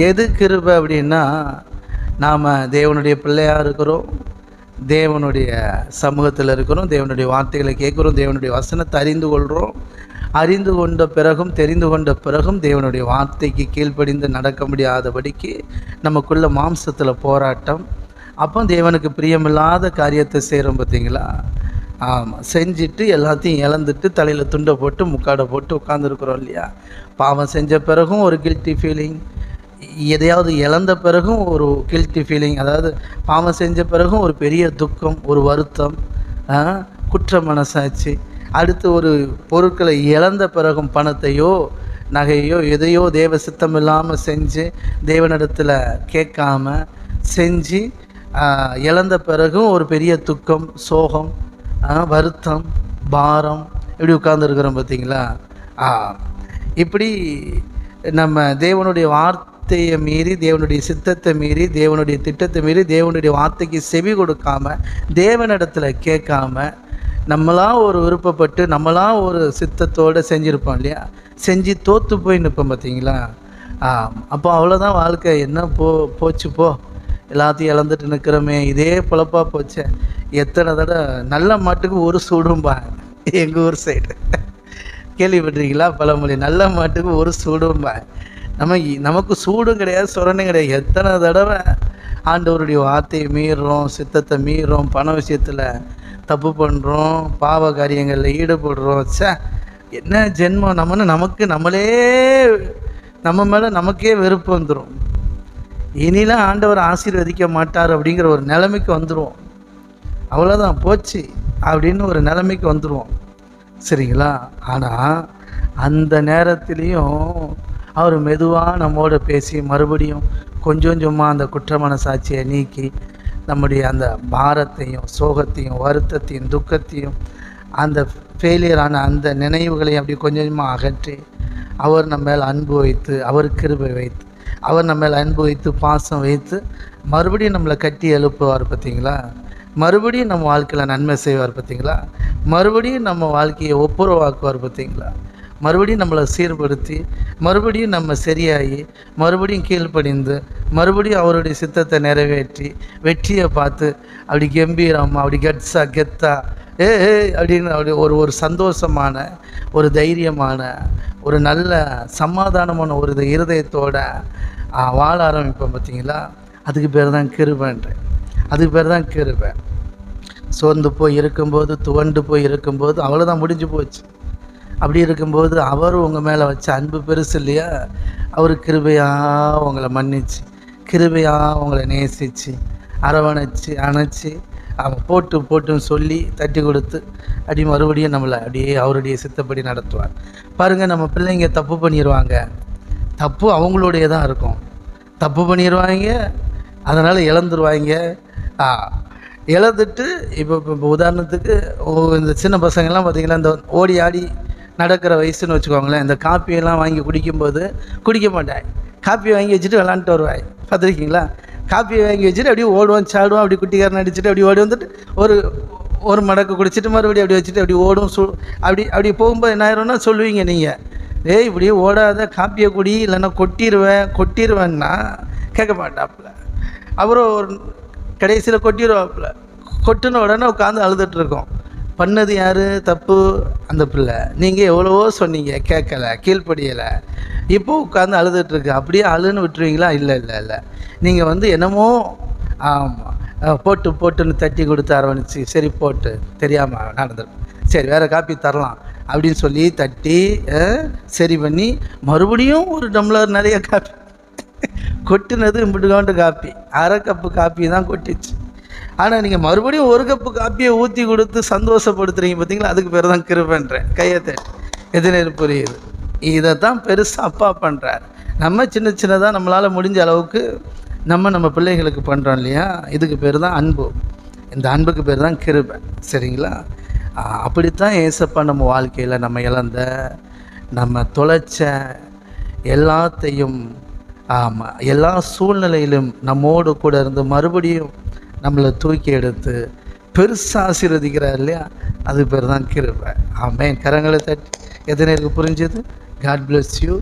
எது கிருபை அப்படின்னா நாம் தேவனுடைய பிள்ளையாக இருக்கிறோம் தேவனுடைய சமூகத்தில் இருக்கிறோம் தேவனுடைய வார்த்தைகளை கேட்குறோம் தேவனுடைய வசனத்தை அறிந்து கொள்கிறோம் அறிந்து கொண்ட பிறகும் தெரிந்து கொண்ட பிறகும் தேவனுடைய வார்த்தைக்கு கீழ்ப்படிந்து நடக்க முடியாதபடிக்கு நமக்குள்ள மாம்சத்தில் போராட்டம். அப்போ தேவனுக்கு பிரியமில்லாத காரியத்தை செய்கிறோம் பார்த்தீங்களா ஆமாம் செஞ்சுட்டு எல்லாத்தையும் இழந்துட்டு தலையில் துண்டை போட்டு முக்காடை போட்டு உட்காந்துருக்குறோம் இல்லையா? பாவம் செஞ்ச பிறகும் ஒரு கில்ட்டி ஃபீலிங் எதையாவது இழந்த பிறகும் ஒரு கில்ட்டி ஃபீலிங் அதாவது பாவம் செஞ்ச பிறகும் ஒரு பெரிய துக்கம் ஒரு வருத்தம் குற்ற மனசாட்சி. அடுத்து ஒரு பொருட்களை இழந்த பிறகும் பணத்தையோ நகையோ எதையோ தேவ சித்தம் இல்லாமல் செஞ்சு தேவனிடத்தில் கேட்காம செஞ்சு இழந்த பிறகும் ஒரு பெரிய துக்கம் சோகம் வருத்தம் பாரம் இப்படி உட்கார்ந்துருக்குறோம் பார்த்தீங்களா இப்படி நம்ம தேவனுடைய வார்த்தை வார்த்தையை மீறி தேவனுடைய சித்தத்தை மீறி தேவனுடைய திட்டத்தை மீறி தேவனுடைய வார்த்தைக்கு செவி கொடுக்காம தேவனிடத்தில் கேட்காம நம்மளா ஒரு விருப்பப்பட்டு நம்மளா ஒரு சித்தத்தோடு செஞ்சுருப்போம் இல்லையா? செஞ்சு தோற்று போய் நிற்போம் பார்த்தீங்களா ஆ அப்போ அவ்வளோதான் வாழ்க்கை. என்ன போ போச்சு போ. எல்லாத்தையும் இழந்துட்டு நிற்கிறோமே இதே பொழப்பா போச்சு. எத்தனை தடவை நல்ல மாட்டுக்கு ஒரு சூடும்பா எங்கள் ஊர் சைடு கேள்விப்பட்டிருக்கீங்களா பழமொழி? நல்ல மாட்டுக்கு ஒரு சூடும்பா நம்ம நமக்கு சூடும் கிடையாது சுரணும் கிடையாது. எத்தனை தடவை ஆண்டவருடைய வார்த்தையை மீறுறோம் சித்தத்தை மீறுறோம் பண விஷயத்தில் தப்பு பண்ணுறோம் பாவ காரியங்களில் ஈடுபடுறோம். சே என்ன ஜென்மம்? நம்மன்னு நமக்கு நம்மளே நம்ம மேலே நமக்கே வெறுப்பு வந்துடும் இனிலாம் ஆண்டவர் ஆசீர்வதிக்க மாட்டார் அப்படிங்கிற ஒரு நிலைமைக்கு வந்துடுவோம் அவ்வளோதான் போச்சு அப்படின்னு ஒரு நிலைமைக்கு வந்துடுவோம் சரிங்களா? ஆனால் அந்த நேரத்துலேயும் அவர் மெதுவாக நம்மோட பேசி மறுபடியும் கொஞ்சம் கொஞ்சமாக அந்த குற்ற மனசாட்சியை நீக்கி நம்முடைய அந்த பாரத்தையும் சோகத்தையும் வருத்தத்தையும் துக்கத்தையும் அந்த ஃபெயிலியரான அந்த நினைவுகளையும் அப்படி கொஞ்சம் கொஞ்சமாக அகற்றி அவர் நம்ம மேல் அன்பு வைத்து அவர் கிருபை வைத்து அவர் நம்ம மேல் அன்பு வைத்து பாசம் வைத்து மறுபடியும் நம்மளை கட்டி எழுப்புவார் பார்த்தீங்களா? மறுபடியும் நம்ம வாழ்க்கையில் நன்மை செய்வார் பார்த்தீங்களா? மறுபடியும் நம்ம வாழ்க்கையை ஒப்புரவாக்குவார் பார்த்தீங்களா? மறுபடியும் நம்மளை சீர்படுத்தி மறுபடியும் நம்ம சரியாகி மறுபடியும் கீழ்ப்படிந்து மறுபடியும் அவருடைய சித்தத்தை நிறைவேற்றி வெற்றியை பார்த்து அப்படி கம்பீரமாக அப்படி கட்ஸா கெத்தா ஏ ஏ அப்படின்னு அப்படி ஒரு ஒரு சந்தோஷமான ஒரு தைரியமான ஒரு நல்ல சமாதானமான ஒரு இது இருதயத்தோட வாழ ஆரம்பிப்போம் பார்த்தீங்களா? அதுக்கு பேர் தான் கிருபன்றேன். அதுக்கு பேர் தான் கிருபை. சோர்ந்து போய் இருக்கும்போது துவண்டு போய் இருக்கும்போது அவ்வளோதான் முடிஞ்சு போச்சு. அப்படி இருக்கும்போது அவர் உங்கள் மேலே வச்ச அன்பு பெருசு இல்லையா? அவர் கிருபையாக உங்களை மன்னிச்சு கிருபையாக உங்களை நேசித்து அரவணைச்சு அணைச்சி அவன் போட்டு போட்டுன்னு சொல்லி தட்டி கொடுத்து அப்படி மறுபடியும் நம்மளை அப்படியே அவருடைய சித்தப்படி நடத்துவார். பாருங்கள் நம்ம பிள்ளைங்க தப்பு பண்ணிடுவாங்க தப்பு அவங்களுடைய தான் இருக்கும். தப்பு பண்ணிடுவாங்க அதனால் இழந்துருவாங்க. இழந்துட்டு இப்போ இப்போ உதாரணத்துக்கு இந்த சின்ன பசங்கள்லாம் பார்த்திங்கன்னா இந்த ஓடி ஆடி நடக்கிற வயசுன்னு வச்சுக்கோங்களேன். இந்த காப்பியெல்லாம் வாங்கி குடிக்கும்போது குடிக்க மாட்டேன் காப்பி வாங்கி வச்சுட்டு விளாண்டுட்டு வருவாய். பார்த்துருக்கீங்களா? காப்பியை வாங்கி வச்சுட்டு அப்படியே ஓடுவோம் சாடுவோம் அப்படி குட்டிக்காரன் அடிச்சுட்டு அப்படி ஓடி வந்துட்டு ஒரு ஒரு மடக்கு குடிச்சிட்டு மறுபடியும் அப்படி வச்சுட்டு அப்படி ஓடும் சு அப்படி அப்படி போகும்போது என்ன ஆயிரும்னா சொல்லுவீங்க நீங்கள் ஏய் இப்படி ஓடாத காப்பியை குடி இல்லைன்னா கொட்டிடுவேன் கொட்டிடுவேன்னா கேட்க மாட்டாப்புல. அப்புறம் ஒரு கடைசியில் கொட்டிடுவாப்புல கொட்டின உடனே உட்காந்து அழுதுட்டு இருக்கோம். பண்ணது யார்? தப்பு? அந்த பிள்ளை. நீங்கள் எவ்வளவோ சொன்னீங்க கேட்கலை கீழ்ப்படியலை. இப்போ உட்காந்து அழுதுகிட்ருக்கு அப்படியே அழுன்னு விட்டுருவீங்களா? இல்லை இல்லை இல்லை. நீங்கள் வந்து என்னமோ ஆமாம் போட்டு போட்டுன்னு தட்டி கொடுத்து அரவணைச்சு சரி போட்டு. தெரியாமல் நடந்துடும் சரி வேறு காப்பி தரலாம். அப்படின்னு சொல்லி தட்டி சரி பண்ணி மறுபடியும் ஒரு டம்ளர் நிறைய காப்பி. கொட்டினது இம்பிட்டுக்காண்டு காப்பி. அரை கப்பு காப்பி தான் கொட்டிச்சு. ஆனால் நீங்கள் மறுபடியும் ஒரு கப்பு காப்பியை ஊற்றி கொடுத்து சந்தோஷப்படுத்துறீங்க பார்த்தீங்களா அதுக்கு பேர் தான் கிருபன்றேன். கையத்தை தட்டி புரியுது? இதை தான் பெருசாக அப்பா பண்ணுறார் நம்ம சின்ன சின்னதாக நம்மளால் முடிஞ்ச அளவுக்கு நம்ம நம்ம பிள்ளைகளுக்கு பண்ணுறோம் இல்லையா? இதுக்கு பேர் தான் அன்பு. இந்த அன்புக்கு பேர் தான் கிருபை. சரிங்களா? அப்படித்தான் ஏசப்பா நம்ம வாழ்க்கையில் நம்ம இழந்த நம்ம தொலைச்ச எல்லாத்தையும் ஆமாம் எல்லா சூழ்நிலையிலும் நம்மோடு கூட இருந்து மறுபடியும் நம்மளை தூக்கி எடுத்து பெருசாக ஆசீர்வதிக்கிறார் இல்லையா? அது பேர் தான் கிருபை. ஆமென். கரங்களை தட்டி எத்தனை பேருக்கு புரிஞ்சது? God bless you